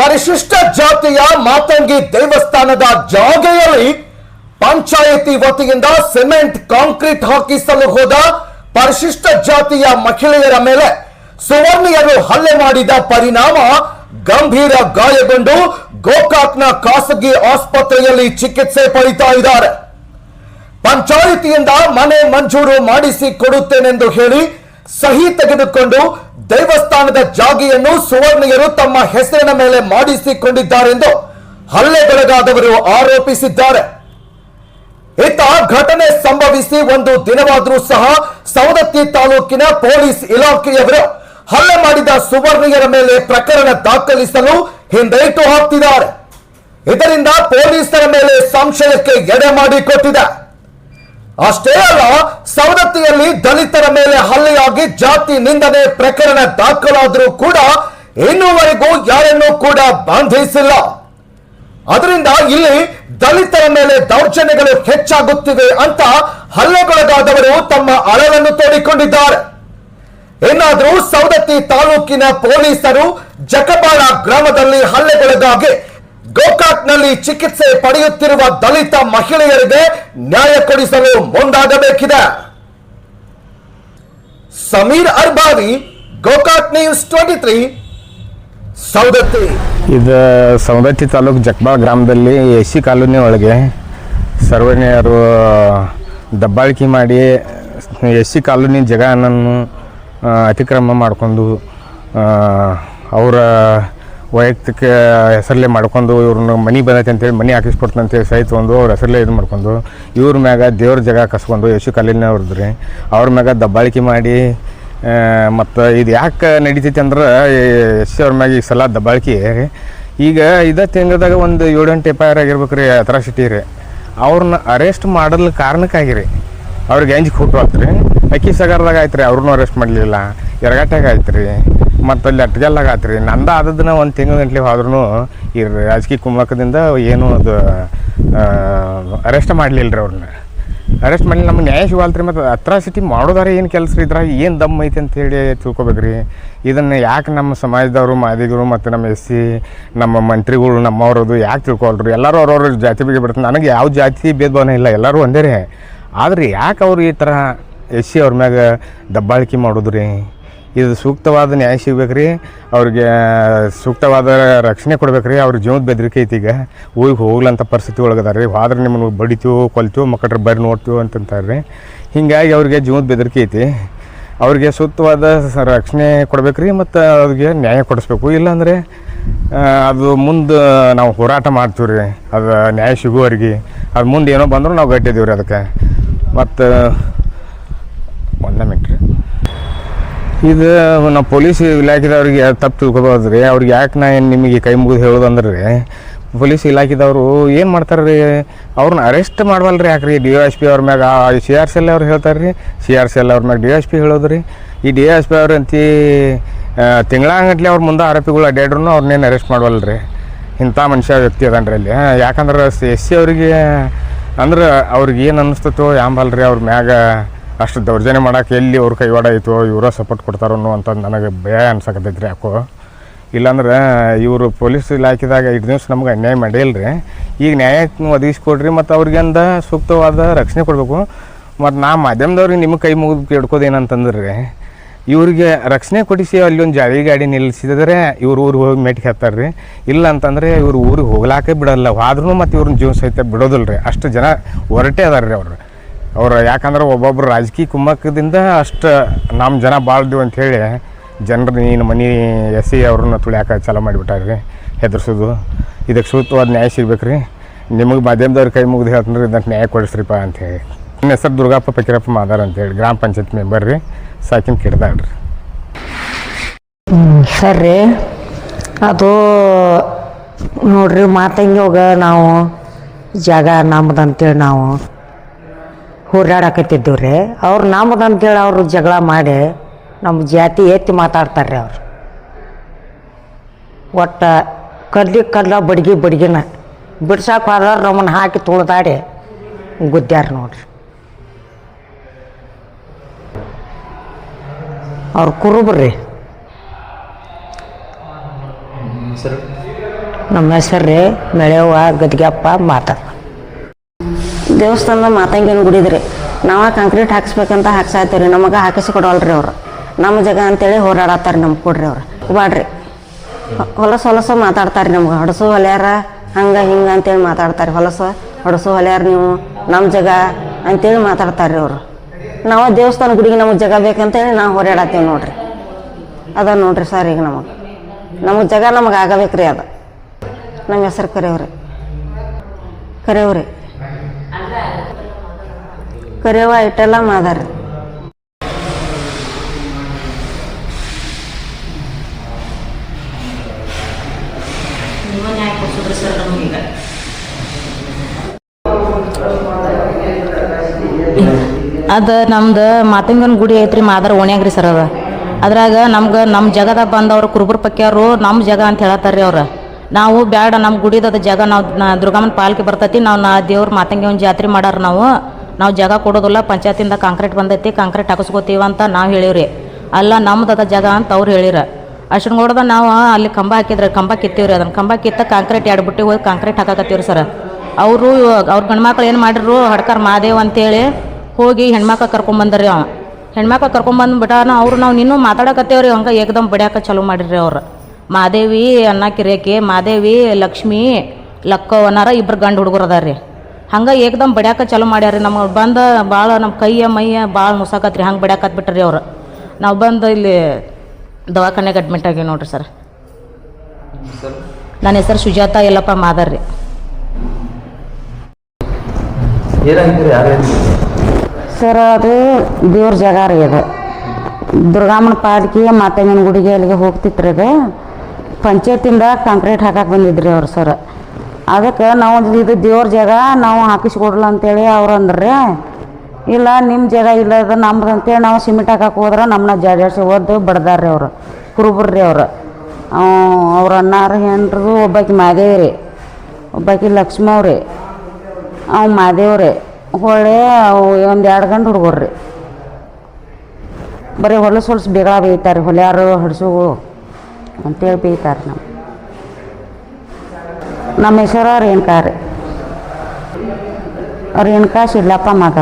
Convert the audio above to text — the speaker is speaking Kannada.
ಪರಿಶಿಷ್ಟ ಜಾತಿಯ ಮಾತಂಗಿ ದೇವಸ್ಥಾನದ ಜಾಗೆಯಲ್ಲಿ ಪಂಚಾಯಿತಿ ವತಿಯಿಂದ ಸಿಮೆಂಟ್, ಕಾಂಕ್ರೀಟ್ ಹಾಕಿಸಲು ಹೋದ ಪರಿಶಿಷ್ಟ ಜಾತಿಯ ಮಹಿಳೆಯರ ಮೇಲೆ ಸುವರ್ಣಿಯರು ಹಲ್ಲೆ ಮಾಡಿದ ಪರಿಣಾಮ ಗಂಭೀರ ಗಾಯಗೊಂಡು ಗೋಕಾಕ್ನ ಖಾಸಗಿ ಆಸ್ಪತ್ರೆಯಲ್ಲಿ ಚಿಕಿತ್ಸೆ ಪಡಿತಾ ಇದ್ದಾರೆ. ಪಂಚಾಯಿತಿಯಿಂದ ಮನೆ ಮಂಜೂರು ಮಾಡಿಸಿ ಕೊಡುತ್ತೇನೆಂದು ಹೇಳಿ ಸಹಿ ತೆಗೆದುಕೊಂಡು ದೇವಸ್ಥಾನದ ಜಾಗಿಯನ್ನು ಸುವರ್ಣಿಯರು ತಮ್ಮ ಹೆಸರಿನ ಮೇಲೆ ಮಾಡಿಸಿಕೊಂಡಿದ್ದಾರೆಂದು ಹಲ್ಲೆಗೊಳಗಾದವರು ಆರೋಪಿಸಿದ್ದಾರೆ. ಇತ್ತ ಘಟನೆ ಸಂಭವಿಸಿ ಒಂದು ದಿನವಾದರೂ ಸಹ ಸವದತ್ತಿ ತಾಲೂಕಿನ ಪೊಲೀಸ್ ಇಲಾಖೆಯವರು ಹಲ್ಲೆ ಮಾಡಿದ ಸುವರ್ಣಿಯರ ಮೇಲೆ ಪ್ರಕರಣ ದಾಖಲಿಸಲು ಹಿಂದೇಟು ಹಾಕ್ತಿದ್ದಾರೆ. ಇದರಿಂದ ಪೊಲೀಸರ ಮೇಲೆ ಸಂಶಯಕ್ಕೆ ಎಡೆ ಮಾಡಿಕೊಟ್ಟಿದೆ. ಅಷ್ಟೇ ಅಲ್ಲ, ಸವದತ್ತಿಯಲ್ಲಿ ದಲಿತರ ಮೇಲೆ ಹಲ್ಲೆಯಾಗಿ ಜಾತಿ ನಿಂದನೆ ಪ್ರಕರಣ ದಾಖಲಾದರೂ ಕೂಡ ಇನ್ನುವರೆಗೂ ಯಾರನ್ನೂ ಕೂಡ ಬಂಧಿಸಿಲ್ಲ. ಅದರಿಂದ ಇಲ್ಲಿ ದಲಿತರ ಮೇಲೆ ದೌರ್ಜನ್ಯಗಳು ಹೆಚ್ಚಾಗುತ್ತಿವೆ ಅಂತ ಹಲ್ಲೆಗೊಳಗಾದವರು ತಮ್ಮ ಅಳವನ್ನು ತೋಡಿಕೊಂಡಿದ್ದಾರೆ. ಇನ್ನಾದರೂ ಸವದತ್ತಿ ತಾಲೂಕಿನ ಪೊಲೀಸರು ಜಕಬಾಳ ಗ್ರಾಮದಲ್ಲಿ ಹಲ್ಲೆಗೊಳಗಾಗಿ ಗೋಕಾಕ್ನಲ್ಲಿ ಚಿಕಿತ್ಸೆ ಪಡೆಯುತ್ತಿರುವ ದಲಿತ ಮಹಿಳೆಯರಿಗೆ ನ್ಯಾಯ ಕೊಡಿಸಲು ಮುಂದಾಗಬೇಕಿದೆ. Sameer Arbavi, Gokak news twenty three Savadatti. ಇದು ಸೌದತ್ತಿ ತಾಲೂಕು ಜಕ್ಬಾಳ್ ಗ್ರಾಮದಲ್ಲಿ ಎ ಸಿ ಕಾಲೋನಿ ಒಳಗೆ ಸರ್ವಣ್ಯರು ದಬ್ಬಾಳಿಕೆ ಮಾಡಿ ಎಸ್ ಸಿ ಕಾಲೋನಿ ಜಗನನ್ನು ಅತಿಕ್ರಮ ಮಾಡಿಕೊಂಡು ಅವರ ವೈಯಕ್ತಿಕ ಹೆಸರಲ್ಲೇ ಮಾಡ್ಕೊಂಡು ಇವ್ರನ್ನ ಮನೆ ಬಂದೈತೆ ಅಂತೇಳಿ ಮನೆ ಹಾಕಿಸ್ಕೊಡ್ತೀನಿ ಅಂತೇಳಿ ಸಹಿತ ಒಂದು ಅವ್ರ ಹೆಸರಲ್ಲೇ ಇದು ಮಾಡ್ಕೊಂಡು ಇವ್ರ ಮ್ಯಾಗ ದೇವ್ರ ಜಾಗ ಕಸ್ಕೊಂಡು ಯಶು ಕಾಲಿನವ್ರದ್ದು ರೀ ಅವ್ರ ಮ್ಯಾಗ ದಬ್ಬಾಳಿಕೆ ಮಾಡಿ ಮತ್ತು ಇದು ಯಾಕೆ ನಡೀತೈತಿ ಅಂದ್ರೆ ಸಿ ಅವ್ರ ಮ್ಯಾಗ ಈ ಸಲ ದಬ್ಬಾಳಿಕೆ. ಈಗ ಇದ ತಿಂಗಳದಾಗ ಒಂದು ಏಳು ಎಂಟು ಎಫ್ ಐ ಆರ್ ಆಗಿರ್ಬೇಕು ರೀ ಸಿಟಿ ರೀ ಅವ್ರನ್ನ ಅರೆಸ್ಟ್ ಮಾಡಲು ಕಾರಣಕ್ಕಾಗಿ ರೀ ಅವ್ರಿಗೆ ಅಂಜಿಕೆ ಹುಟ್ಟು ರೀ ಅಕ್ಕಿ ಸಾಗರದಾಗ ಆಯ್ತು ರೀ ಅವ್ರನ್ನೂ ಅರೆಸ್ಟ್ ಮಾಡಲಿಲ್ಲ. ಎರಗಾಟಾಗ ಆಯ್ತು ರೀ ಮತ್ತು ಅಲ್ಲಿ ಅಟ್ಗೆಲ್ಲಾಗತ್ತೆ ರೀ ನಂದ ಆದದನ್ನ ಒಂದು ತಿಂಗಳ ಗಂಟ್ಲಿ ಹೋದ್ರೂ ಈ ರಾಜಕೀಯ ಕುಮ್ಮಕದಿಂದ ಏನೂ ಅದು ಅರೆಸ್ಟ್ ಮಾಡಲಿಲ್ಲ ರೀ ಅವ್ರನ್ನ ಅರೆಸ್ಟ್ ಮಾಡಲಿಲ್ಲ. ನಮ್ಗೆ ನ್ಯಾಯ ಸಿಗಲ್ತ್ರಿ ಮತ್ತು ಸಿಟಿ ಮಾಡೋದಾರ ಏನು ಕೆಲಸ ರೀ ಇದ್ರಾಗ? ಏನು ದಮ್ ಐತೆ ಅಂತ ಹೇಳಿ ತಿಳ್ಕೊಬೇಕ್ರಿ. ಇದನ್ನು ಯಾಕೆ ನಮ್ಮ ಸಮಾಜದವರು, ಮಾದಿಗರು ಮತ್ತು ನಮ್ಮ ಎಸ್ ಸಿ, ನಮ್ಮ ಮಂತ್ರಿಗಳು ನಮ್ಮವ್ರದ್ದು ಯಾಕೆ ತಿಳ್ಕೊಳ್ರಿ ಎಲ್ಲರೂ ಅವ್ರವ್ರ ಜಾತಿ ಬಗ್ಗೆ ಬಿಡ್ತಾರೆ ನನಗೆ ಯಾವ ಜಾತಿ ಭೇದ ಭಾವನೆ ಇಲ್ಲ. ಎಲ್ಲರೂ ಒಂದೇ ರೀ. ಆದ್ರೆ ಯಾಕೆ ಅವ್ರು ಈ ಥರ ಎಸ್ ಸಿ ಅವ್ರ ಮ್ಯಾಗ ದಬ್ಬಾಳಿಕೆ ಮಾಡೋದು ರೀ ಇದು ಸೂಕ್ತವಾದ ನ್ಯಾಯ ಸಿಗ್ಬೇಕ್ರಿ. ಅವ್ರಿಗೆ ಸೂಕ್ತವಾದ ರಕ್ಷಣೆ ಕೊಡ್ಬೇಕ್ರಿ. ಅವ್ರ ಜೀವದ ಬೆದರಿಕೆ ಐತಿ ಈಗ. ಊರಿಗೆ ಹೋಗ್ಲಂಥ ಪರಿಸ್ಥಿತಿ ಒಳಗದಾರ ರೀ ಹೋದ್ರೆ ನಿಮ್ಮನ್ನು ಬಡಿತೀವೋ, ಕೊಲ್ತೀವೋ ಮಕ್ಕಳ್ರೆ ಬರ್ರಿ ನೋಡ್ತೀವೋ ಅಂತಂತಾರೆ ರೀ ಹೀಗಾಗಿ ಅವ್ರಿಗೆ ಜೀವದ ಬೆದರಿಕೆ ಐತಿ. ಅವ್ರಿಗೆ ಸೂಕ್ತವಾದ ರಕ್ಷಣೆ ಕೊಡ್ಬೇಕ್ರಿ ಮತ್ತು ಅವ್ರಿಗೆ ನ್ಯಾಯ ಕೊಡಿಸ್ಬೇಕು. ಇಲ್ಲಾಂದರೆ ಅದು ಮುಂದೆ ನಾವು ಹೋರಾಟ ಮಾಡ್ತೀವಿ ರೀ ಅದು ನ್ಯಾಯ ಸಿಗುವವರೆಗೆ. ಅದು ಮುಂದೆ ಏನೋ ಬಂದರೂ ನಾವು ಗಟ್ಟಿದ್ದೀವಿ ರೀ ಅದಕ್ಕೆ. ಮತ್ತು, ಒಂದೇ ಮಿನಿಟ್ ರೀ. ಇದು ನಾವು ಪೊಲೀಸ್ ಇಲಾಖೆದವ್ರಿಗೆ ತಪ್ಪು ತಿಳ್ಕೊಬೋದು ರೀ ಅವ್ರಿಗೆ ಯಾಕೆ ನಾ ಏನು ನಿಮಗೆ ಕೈ ಮುಗಿದು ಹೇಳೋದು ಅಂದ್ರೆ ರೀ ಪೊಲೀಸ್ ಇಲಾಖೆದವರು ಏನು ಮಾಡ್ತಾರೆ ರೀ ಅವ್ರನ್ನ ಅರೆಸ್ಟ್ ಮಾಡಬಲ್ಲ ರೀ ಯಾಕ್ರಿ ಡಿ ಎಸ್ ಪಿ ಅವ್ರ ಮ್ಯಾಗ ಸಿ ಆರ್ ಸಿ ಎಲ್ ಅವ್ರು ಹೇಳ್ತಾರೆ ರೀ ಸಿ ಆರ್ ಸಿ ಎಲ್ ಅವ್ರ ಮ್ಯಾಗ ಡಿ ಎಸ್ ಪಿ ಹೇಳೋದು ರೀ ಈ ಡಿ ಎಸ್ ಪಿ ಅವ್ರು ಅಂತಿ ತಿಂಗಳಾಗಟ್ಲೆ ಅವ್ರ ಮುಂದೆ ಆರೋಪಿಗಳು ಅಡ್ಡಾಡ್ರು ಅವ್ರನ್ನೇನು ಅರೆಸ್ಟ್ ಮಾಡಬಲ್ಲ ರೀ ಇಂಥ ಮನುಷ್ಯ ವ್ಯಕ್ತಿ ಅದಾನ್ರಿ ಅಲ್ಲಿ. ಯಾಕಂದ್ರೆ ಎಸ್ ಸಿ ಅವರಿಗೆ, ಅಂದ್ರೆ ಅವ್ರಿಗೆ ಏನು ಅನ್ನಿಸ್ತತೋ ಯಾಂಬಲ್ ರೀ ಅವ್ರ ಮ್ಯಾಗ. ಅಷ್ಟು ದೌರ್ಜನ್ಯ ಮಾಡಕ್ಕೆ ಎಲ್ಲಿ ಅವ್ರ ಕೈವಾಡ ಐತೋ ಇವರ ಸಪೋರ್ಟ್ ಕೊಡ್ತಾರೋ ಅನ್ನೋ ನನಗೆ ಭಯ ಅನ್ಸಕತ್ತೈತೆ ರೀ ಯಾಕೋ. ಇಲ್ಲಾಂದ್ರೆ, ಇವರು ಪೊಲೀಸ್ ಇಲಾಖೆದಾಗ ಐದು ದಿವಸ ನಮ್ಗೆ ಅನ್ಯಾಯ ಮಾಡಿಲ್ಲ ರೀ ಈಗ ನ್ಯಾಯ ಒದಗಿಸ್ಕೊಡ್ರಿ ಮತ್ತು ಅವ್ರಿಗೆಂದ ಸೂಕ್ತವಾದ ರಕ್ಷಣೆ ಕೊಡಬೇಕು. ಮತ್ತು ನಾ ಮಾಧ್ಯಮದವ್ರಿಗೆ ನಿಮಗೆ ಕೈ ಮುಗಿದು ಕೇಳ್ಕೋದೇನಂತಂದ್ರೆ. ರೀ ಇವ್ರಿಗೆ ರಕ್ಷಣೆ ಕೊಡಿಸಿ ಅಲ್ಲಿ ಒಂದು ಜಾಲಿ ಗಾಡಿ ನಿಲ್ಲಿಸಿದ್ರೆ ಇವ್ರು ಊರಿಗೆ ಹೋಗಿ ಮೆಟ್ಗೆ ಹತ್ತಾರೆ ರೀ ಇಲ್ಲ ಅಂತಂದರೆ ಇವ್ರು ಊರಿಗೆ ಹೋಗ್ಲಾಕೆ ಬಿಡಲ್ಲ. ಆದ್ರೂ ಮತ್ತು ಇವ್ರನ್ನ ಜೀವ ಸಹಿತ ಬಿಡೋದಿಲ್ಲ ರೀ ಅಷ್ಟು ಜನ ಹೊರಟೆ ಅದಾರ ರೀ ಅವರು. ಅವ್ರು ಯಾಕಂದ್ರೆ ಒಬ್ಬೊಬ್ರು ರಾಜಕೀಯ ಕುಮ್ಮಕ್ಕದಿಂದ ಅಷ್ಟು ನಮ್ಮ ಜನ ಬಾಳ್ದು ಅಂಥೇಳಿ ಜನರು ನೀನು ಮನೆ ಎಸ್ ಅವ್ರನ್ನ ತುಳಿಯಾಕ ಚಾಲೂ ಮಾಡಿಬಿಟ್ಟಾರೆ ರೀ ಹೆದರ್ಸೋದು. ಇದಕ್ಕೆ ಸೂಕ್ತವಾದ ನ್ಯಾಯ ಸಿಗ್ಬೇಕು ರೀ ನಿಮಗೆ ಮಾಧ್ಯಮದವ್ರ ಕೈ ಮುಗಿದು ಹೇಳ್ತೀನಿ ರೀ ಇದಕ್ಕೆ ನ್ಯಾಯ ಕೊಡಿಸ್ರಿಪ್ಪ ಅಂಥೇಳಿ ನನ್ನ ಹೆಸರು ದುರ್ಗಪ್ಪ ಪಕ್ಕಿರಪ್ಪ ಮಾದಾರ್ ಅಂತೇಳಿ ಗ್ರಾಮ ಪಂಚಾಯತ್ ಮೆಂಬರ್ ರೀ, ಸಾಕಿನ ಕಿಡ್ದಾಳ್ ರೀ ಸರಿ ಅದು ನೋಡ್ರಿ, ಮಾತಂಗಿ ಹೋಗ ನಾವು ಜಾಗ ನಮ್ದು ಅಂತೇಳಿ ನಾವು. ಹೋರಾಡಕತ್ತಿದ್ದೀವಿ ರೀ ಅವ್ರು ನಮ್ದು ಅಂತೇಳಿ ಅವರು ಜಗಳ ಮಾಡಿ ನಮ್ಮ ಜಾತಿ ಎತ್ತಿ ಮಾತಾಡ್ತಾರೆ ರೀ ಅವ್ರು. ಒಟ್ಟು ಕಲ್ಲಿ ಕಲ್ಲ ಬಡ್ಗಿ ಬಡ್ಗಿನ ಬಿಡ್ಸಕ್ಕೆ ಹೋದ್ರೆ ನಮ್ಮನ್ನು ಹಾಕಿ ತುಳಿದಾಡಿ ಗುದ್ದ್ಯಾರ ನೋಡ್ರಿ. ಅವ್ರು ಕುರುಬ್ರಿ. ನಮ್ಮ ಹೆಸರು? ರೀ ಮೆಳೆವ್ವ ಗದ್ಗೆಪ್ಪ ಮಾತಾಡ. ದೇವಸ್ಥಾನದ ಮಾತಂಗಿನ ಗುಡಿದ್ರಿ ನಾವ ಕಾಂಕ್ರೀಟ್ ಹಾಕ್ಸ್ಬೇಕಂತ ರೀ ನಮಗೆ ಹಾಕಿಸಿ ಕೊಡೋಲ್ರಿ ಅವ್ರು. ನಮ್ಮ ಜಾಗ ಅಂತೇಳಿ ಹೋರಾಡತ್ತಾರೆ ನಮ್ಗೆ ಕೊಡ್ರಿ ಅವ್ರು. ಬಾಡ್ರಿ. ಹೊಲಸ ಹೊಲಸ ಮಾತಾಡ್ತಾರೆ ನಮ್ಗೆ. ಹೊಡಸು ಹೊಲ್ಯಾರ ಹಂಗೆ ಹಿಂಗೆ ಅಂತೇಳಿ ಮಾತಾಡ್ತಾರೆ ಹೊಲಸ, ಹೊಡಸು ಹೊಲ್ಯಾರ ನೀವು ನಮ್ಮ ಜಾಗ ಅಂತೇಳಿ ಮಾತಾಡ್ತಾರೆ ಅವರು. ನಾವು ದೇವಸ್ಥಾನ ಗುಡಿಗೆ ನಮಗೆ ಜಾಗ ಬೇಕಂತೇಳಿ ನಾವು ಹೋರಾಡತ್ತೀವಿ ನೋಡ್ರಿ. ಅದ ನೋಡ್ರಿ ಸರ್ ಈಗ ನಮಗೆ. ನಮಗೆ ಜಾಗ ನಮಗೆ ಆಗಬೇಕ್ರಿ ಅದು. ನಮ್ಮ ಹೆಸರು ಕರೆಯವ್ರಿ. ಕರೆಯವ್ರಿ. ಕರೆಯವ ಇಟ್ಟೆಲ್ಲ ಮಾದಾರ ಅದು ನಮ್ದು ಮಾತಂಗನ ಗುಡಿ ಐತ್ರಿ ಮಾದರ ಓಣ್ಯಾಗ ರೀ ಸರ್ ಅದ. ಅದ್ರಾಗ ನಮ್ಗೆ ನಮ್ಮ ಜಗದಾಗ ಬಂದವರು ಕುರುಬರ ಪಕ್ಕಿಯವರು ನಮ್ಮ ಜಗ ಅಂತ ಹೇಳತ್ತಾರ್ರಿ ಅವ್ರು. ನಾವು ಬ್ಯಾಡ ನಮ್ಮ ಗುಡಿದ ಜಾಗ ನಾವು ದುರ್ಗಮ್ಮನ ಪಾಲ್ಕೆ ಬರ್ತೈತಿ, ನಾವು ನಾ ದೇವ್ರ ಮಾತಂಗಿ ಒಂದು ಜಾತ್ರೆ ಮಾಡಾರ ನಾವು. ನಾವು ಜಾಗ ಕೊಡೋದಿಲ್ಲ, ಪಂಚಾಯತಿಂದ ಕಾಂಕ್ರೀಟ್ ಬಂದೈತಿ, ಕಾಂಕ್ರೀಟ್ ಹಾಕಿಸ್ಕೋತೀವಿ ಅಂತ ನಾವು ಹೇಳಿವ್ರಿ. ಅಲ್ಲ ನಮ್ಮದದ ಜಾಗ ಅಂತ ಅವ್ರು ಹೇಳಿರ. ಅಷ್ಟನ್ಗೋಡ್ದ ನಾವು ಅಲ್ಲಿ ಕಂಬ ಹಾಕಿದ್ರೆ ಕಂಬ ಕಿತ್ತೀವ್ರಿ ಅದನ್ನ ಕಂಬ ಕಿತ್ತ ಕಾಂಕ್ರೀಟ್ ಎರಡು ಬಿಟ್ಟು ಹೋಗಿ ಕಾಂಕ್ರೀಟ್ ಹಾಕಾಕತ್ತೀವ್ರಿ ಸರ್. ಅವರು, ಅವ್ರ ಗಂಡ್ಮಕ್ಳು ಏನು ಮಾಡಿದ್ರು, ಹಡ್ಕರ್ ಮಾದೇವ್ ಅಂತೇಳಿ ಹೋಗಿ ಹೆಣ್ಮಕ್ಳು ಕರ್ಕೊಂಬಂದ್ರಿ ಅವ. ಹೆಣ್ಮಕ್ಳು ಕರ್ಕೊಂಬಂದು ಬಿಟ್ಟಾನ ಅವರು ನಾವು ಇನ್ನೂ ಮಾತಾಡಕತ್ತೇವ್ರಿ, ಹಂಗೆ ಏಕದಮ್ ಬಡಿಯಾಕ ಚಾಲೂ ಮಾಡಿರಿ ಅವ್ರು. ಮಾದೇವಿ ಅನ್ನ ಕಿರಿಯಕ್ಕೆ ಮಾದೇವಿ ಲಕ್ಷ್ಮಿ ಲಕ್ಕವನಾರ ಇಬ್ಬರು ಗಂಡು ಹುಡುಗರು ಅದಾರ ರೀ ಹಂಗೆ ಏಕದಮ್ ಬಡ್ಯಾಕ ಚಾಲೂ ಮಾಡ್ಯಾರ ನಮ್ಮ ಬಂದು ಭಾಳ ನಮ್ಮ ಕೈಯ ಮೈಯ ಭಾಳ ಮುಸಾಕತ್ರಿ. ಹಂಗೆ ಬಡ್ಯಾಕತ್ ಬಿಟ್ಟ್ರಿ ಅವ್ರು. ನಾವು ಬಂದು ಇಲ್ಲಿ ದವಾಖಾನೆಗೆ ಅಡ್ಮಿಟ್ ಆಗಿ ನೋಡ್ರಿ ಸರ್. ನನ್ನ ಹೆಸರು ಸುಜಾತ ಎಲ್ಲಪ್ಪ ಮಾದರ್ ರೀ. ಏನಾಗಿದ್ದೀರಿ ಸರ್ ಅದು ದೇವ್ರ ಜಾಗ ರೀ ಅದು. ದುರ್ಗಮ್ಮನ ಪಾದಕಿ ಮಾತಂಗನ ಗುಡಿಗೆ ಅಲ್ಲಿಗೆ ಹೋಗ್ತಿತ್ತು ರೀ ಅದು. ಪಂಚಾಯತಿಂದ ಕಾಂಕ್ರೀಟ್ ಹಾಕಕ್ಕೆ ಬಂದಿದ್ರಿ ಅವ್ರು ಸರ್. ಅದಕ್ಕೆ ನಾವು ಇದು ದೇವ್ರ ಜಾಗ ನಾವು ಹಾಕಿಸ್ಕೊಡ್ಲ ಅಂತೇಳಿ ಅವ್ರು ಅಂದ್ರೆ. ಇಲ್ಲ ನಿಮ್ಮ ಜಾಗ ಇಲ್ಲ, ಅದು ನಮ್ದು ಅಂತೇಳಿ ನಾವು ಸಿಮೆಂಟ್ ಹಾಕಕ್ಕೆ ಹೋದ್ರೆ ನಮ್ಮನ್ನ ಜಾಡಿಸಿ ಓದ್ದು ಬಡ್ದಾರ್ರಿ ಅವರು ಕುರುಬ್ರಿ ಅವರು. ಅವ್ರ ಅಣ್ಣಾರ ಹೆಂಡ್ರದು ಒಬ್ಬಾಕಿ ಮಾದೇವಿ ರೀ ಒಬ್ಬಾಕಿ ಲಕ್ಷ್ಮವ್ರಿ ಅವ್ ಮಾದೇವ್ರಿ ಹೊಳೆ ಒಂದು ಎರಡು ಗಂಟೆ ಹುಡುಗರ್ರಿ. ಬರೀ ಹೊಲಸು ಹೊಲಸು ಬೇಗ ಬೇಯ್ತಾರೆ ಹೊಲ್ಯಾರು, ಹಡ್ಸುಗಳು ಅಂತೇಳಿ ಬೇಯ್ತಾರೆ ನಮ್ಮ ನಮ್ಮ ಹೆಸರು ರೇಣುಕಾ ರೀ ರೇಣುಕಾ ಶಿಲ್ಲಪ್ಪ ಮಾತಾಡ್ತಾರೆ.